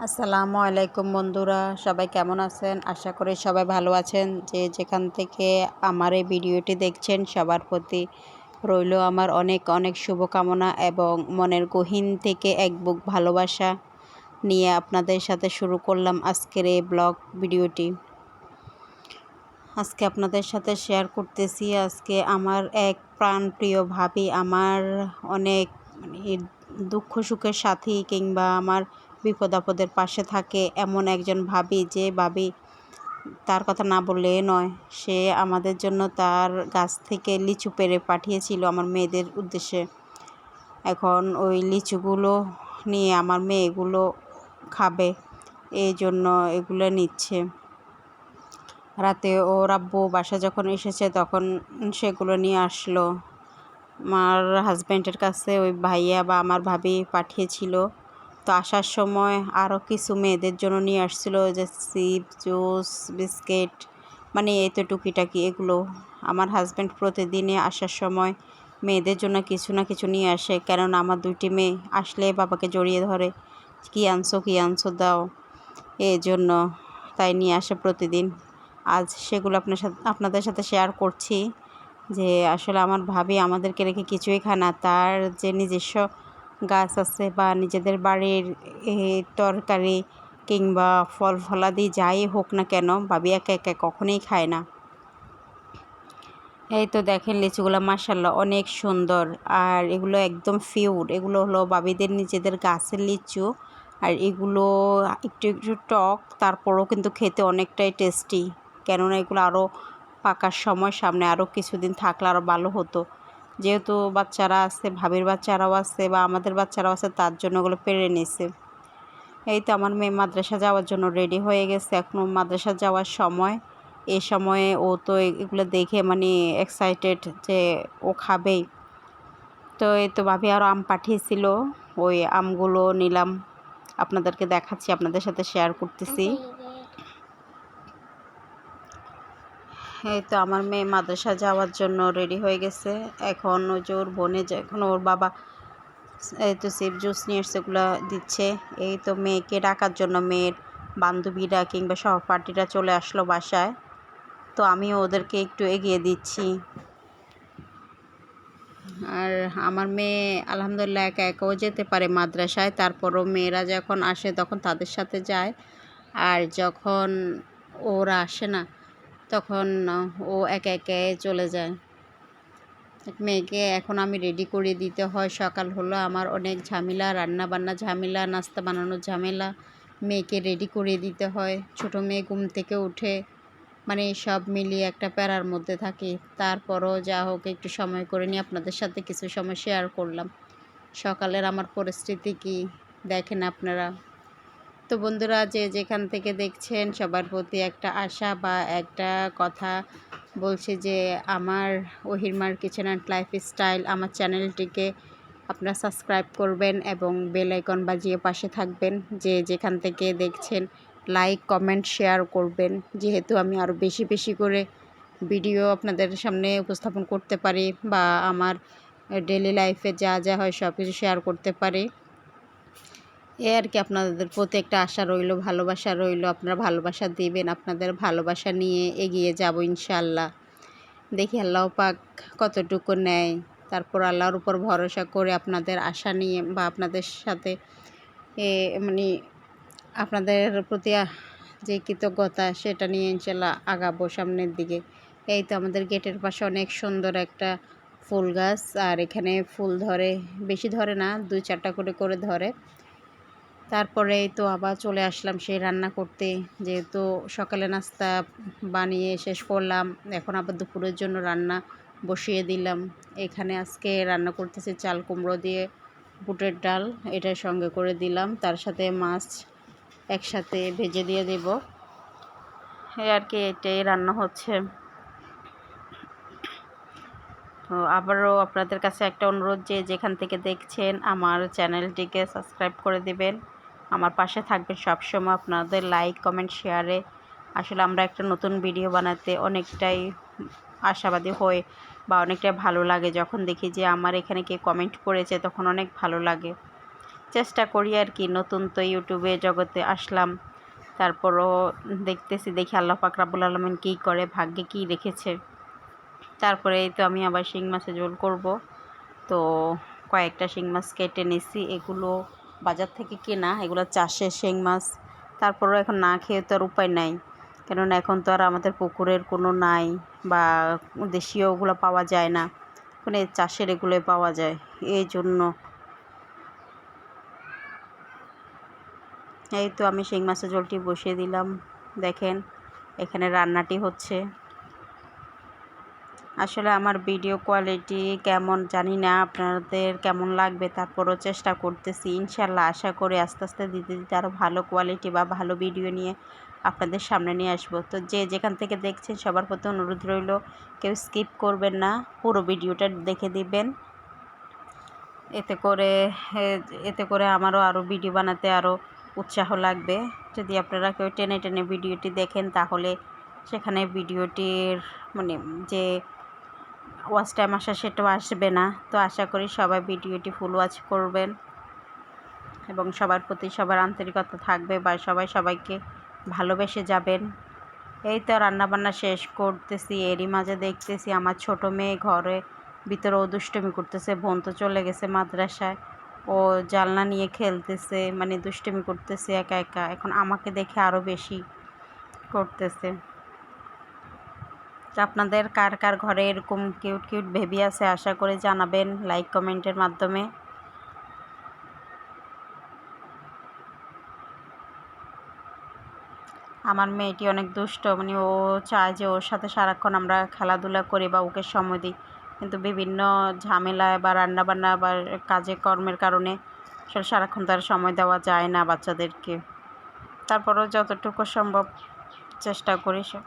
আসসালামু আলাইকুম বন্ধুরা, সবাই কেমন আছেন? আশা করি সবাই ভালো আছেন। যে যেখান থেকে আমার এই ভিডিওটি দেখছেন, সবার প্রতি রইল আমার অনেক অনেক শুভকামনা এবং মনের গহীন থেকে এক বুক ভালোবাসা নিয়ে আপনাদের সাথে শুরু করলাম আজকের এই ব্লগ ভিডিওটি। আজকে আপনাদের সাথে শেয়ার করতেছি, আজকে আমার এক প্রাণপ্রিয় ভাবি, আমার অনেক মানে দুঃখ সুখের সাথী কিংবা আমার বিপদ আপদের পাশে থাকে এমন একজন ভাবি যে ভাবি তার কথা না বললে নয়। সে আমাদের জন্য তার গাছ থেকে লিচু পেরে পাঠিয়েছিল আমার মেয়েদের উদ্দেশ্যে। এখন ওই লিচুগুলো নিয়ে আমার মেয়েগুলো খাবে, এই জন্য এগুলো নিচ্ছে। রাতে ও রাব্বু বাসা যখন এসেছে তখন সেগুলো নিয়ে আসলো। আমার হাজব্যান্ডের কাছে ওই ভাইয়া বা আমার ভাবি পাঠিয়েছিল। তো আসার সময় আরও কিছু মেয়েদের জন্য নিয়ে আসছিল যে সিপ জুস, বিস্কিট মানে এই তো টুকিটাকি এগুলো। আমার হাজব্যান্ড প্রতিদিনে আসার সময় মেয়েদের জন্য কিছু না কিছু নিয়ে আসে, কেননা আমার দুইটি মেয়ে আসলে বাবাকে জড়িয়ে ধরে, কী আনছো কী আনছো দাও। এই জন্য তাই নিয়ে আসে প্রতিদিন। আজ সেগুলো আপনার সাথে, আপনাদের সাথে শেয়ার করছি যে আসলে আমার ভাবি আমাদেরকে রেখে কিছুই খায় না, তার যে নিজস্ব গাছ আছে বা নিজেদের বাড়ির তরকারি কিংবা ফল ফলাদি যাই হোক না কেন ভাবি একা একা কখনোই খায় না। এই তো দেখেন লিচুগুলো মাসাল্লাহ অনেক সুন্দর আর এগুলো একদম ফিউর এগুলো হলো বাবিদের নিজেদের গাছের লিচু আর এগুলো একটু একটু টক, তারপরেও কিন্তু খেতে অনেকটাই টেস্টি কেননা এগুলো আরও পাকার সময় সামনে আরও কিছুদিন থাকলে আরও ভালো হতো। যেহেতু বাচ্চারা আছে, ভাবির বাচ্চারাও আছে বা আমাদের বাচ্চারাও আছে, তার জন্য ওগুলো পেরে নিছে। এই তো আমার মেয়ে মাদ্রাসা যাওয়ার জন্য রেডি হয়ে গেছে। এখনও মাদ্রাসা যাওয়ার সময়। এই সময়ে ও তো এগুলো দেখে মানে এক্সাইটেড যে ও খাবেই। তো এই তো ভাবি আরও আম পাঠিয়েছিল। ওই আমগুলো নিলাম। আপনাদেরকে দেখাচ্ছি, আপনাদের সাথে শেয়ার করতেছি। এই তো আমার মেয়ে মাদ্রাসা যাওয়ার জন্য রেডি হয়ে গেছে। এখন ওই যে ওর বোনে এখন ওর বাবা এই তো সেফ জুস নিয়ে সেগুলো দিচ্ছে। এই তো মেয়েকে ডাকার জন্য মেয়ের বান্ধবীরা কিংবা সহপাঠীরা চলে আসলো বাসায়। তো আমিও ওদেরকে একটু এগিয়ে দিচ্ছি। আর আমার মেয়ে আলহামদুলিল্লাহ একা একাও যেতে পারে মাদ্রাসায়। তারপরও মেয়েরা যখন আসে তখন তাদের সাথে যায়। আর যখন ওরা আসে না তখন ও একে একে চলে যায়। মেয়েকে এখন আমি রেডি করে দিতে হয়। সকাল হলো, আমার অনেক ঝামেলা রান্না বান্না ঝামেলা, নাস্তা বানানোর ঝামেলা। মেয়েকে রেডি করে দিতে হয়। ছোট মেয়ে ঘুম থেকে উঠে মানে সব মিলিয়ে একটা প্যারার মধ্যে থাকি। তারপরও যা হোক, একটু সময় করে নিয়ে আপনাদের সাথে কিছু সময় শেয়ার করলাম। সকালের আমার পরিস্থিতি কি? দেখেন আপনারা। তো বন্ধুরা যে যেখান থেকে দেখছেন সবার প্রতি একটা আশা বা একটা কথা বলছি যে আমার ওহিরমার কিচেন অ্যান্ড লাইফ স্টাইল আমার চ্যানেলটিকে আপনারা সাবস্ক্রাইব করবেন এবং বেল আইকন বাজিয়ে পাশে থাকবেন। যে যেখান থেকে দেখছেন, লাইক, কমেন্ট, শেয়ার করবেন। যেহেতু আমি আরও বেশি বেশি করে ভিডিও আপনাদের সামনে উপস্থাপন করতে পারি বা আমার ডেলি লাইফে যা যা হয় সব কিছু শেয়ার করতে পারি। এ আর কি আপনাদের প্রতি একটা আশা রইল, ভালোবাসা রইল। আপনারা ভালোবাসা দিবেন, আপনাদের ভালোবাসা নিয়ে এগিয়ে যাব ইনশাল্লাহ দেখি আল্লাহ পাক কতটুকু নেয়। তারপর আল্লাহর উপর ভরসা করে আপনাদের আশা নিয়ে বা আপনাদের সাথে মানে আপনাদের প্রতি যে কৃতজ্ঞতা সেটা নিয়ে ইনশাল্লাহ আগাবো সামনের দিকে। এই তো আমাদের গেটের পাশে অনেক সুন্দর একটা ফুল গাছ, আর এখানে ফুল ধরে, বেশি ধরে না, দুই চারটা করে করে ধরে। তারপরে তো আবার চলে আসলাম সেই রান্না করতে। যেহেতু সকালে নাস্তা বানিয়ে শেষ করলাম, এখন আবার দুপুরের জন্য রান্না বসিয়ে দিলাম। এখানে আজকে রান্না করতেছি চাল কুমড়ো দিয়ে বুটের ডাল এটার সঙ্গে করে দিলাম। তার সাথে মাছ একসাথে ভেজে দিয়ে দেব। এই আর কি, এটাই রান্না হচ্ছে। তো আবারও আপনাদের কাছে একটা অনুরোধ যে যেখান থেকে দেখছেন আমার চ্যানেলটিকে সাবস্ক্রাইব করে দেবেন। আমার পাশে থাকবেন সবসময়। আপনাদের লাইক কমেন্ট শেয়ারে আসলে আমরা একটা নতুন ভিডিও বানাতে অনেকটাই আশাবাদী হই বা অনেকটাই ভালো লাগে। যখন দেখি যে আমার এখানে কে কমেন্ট করেছে, তখন অনেক ভালো লাগে। চেষ্টা করি আর কি, নতুন তো ইউটিউবে জগতে আসলাম। তারপরও দেখতেছি, দেখি আল্লাহ পাক রাবুল আলমিন কী করে, ভাগ্যে কী রেখেছে। তারপরে তো আমি আবার শিং মাছের ঝোল করব। তো কয়েকটা শিং মাছ কেটে নিছি, এগুলো বাজার থেকে কেনা, এগুলো চাষের শিং মাছ। তারপরেও এখন না খেয়ে তো আর উপায় নাই। কেননা এখন তো আর আমাদের পুকুরের কোনো নাই বা দেশীয় ওগুলো পাওয়া যায় না। মানে চাষের এগুলোই পাওয়া যায়, এই জন্য। এই তো আমি শিং মাছের ঝোলটি বসিয়ে দিলাম। দেখেন, এখানে রান্নাটি হচ্ছে। আসলে আমার ভিডিও কোয়ালিটি কেমন জানি না, আপনাদের কেমন লাগবে তারপরও চেষ্টা করতেছি। ইনশাল্লাহ আশা করি আস্তে আস্তে দিতে দিতে আরও ভালো কোয়ালিটি বা ভালো ভিডিও নিয়ে আপনাদের সামনে নিয়ে আসব। তো যে যেখান থেকে দেখছেন সবার প্রতি অনুরোধ রইল, কেউ স্কিপ করবেন না, পুরো ভিডিওটা দেখে দিবেন। এতে করে এতে করে আমারও আরও ভিডিও বানাতে আরও উৎসাহ লাগবে। যদি আপনারা কেউ টেনে টেনে ভিডিওটি দেখেন, তাহলে সেখানে ভিডিওটির মানে যে ওয়াচ টাইম আসা সেটাও আসবে না। তো আশা করি সবাই ভিডিওটি ফুল ওয়াচ করবেন এবং সবার প্রতি সবার আন্তরিকতা থাকবে বা সবাই সবাইকে ভালোবেসে যাবেন। এই তো রান্নাবান্না শেষ করতেছি, এরই মাঝে দেখতেছি আমার ছোট মেয়ে ঘরে ভিতরে ও দুষ্টমি করতেছে, বোন তো চলে গেছে মাদ্রাসায়। ও জালনা নিয়ে খেলতেছে মানে দুষ্টমি করতেছে একা একা। এখন আমাকে দেখে আরও বেশি করতেছে। আপনাদের কার কার ঘরে এরকম কিউট কিউট বেবি আছে, আশা করে জানাবেন লাইক কমেন্টের মাধ্যমে। আমার মেয়েটি অনেক দুষ্ট মানে ও চায় যে ওর সাথে সারাক্ষণ আমরা খেলাধুলা করি বা ওকে সময় দিই। কিন্তু বিভিন্ন ঝামেলায় বা রান্নাবান্না বা কাজে কর্মের কারণে সারাক্ষণ তার সময় দেওয়া যায় না বাচ্চাদেরকে। তারপরেও যতটুকু সম্ভব চেষ্টা করি সব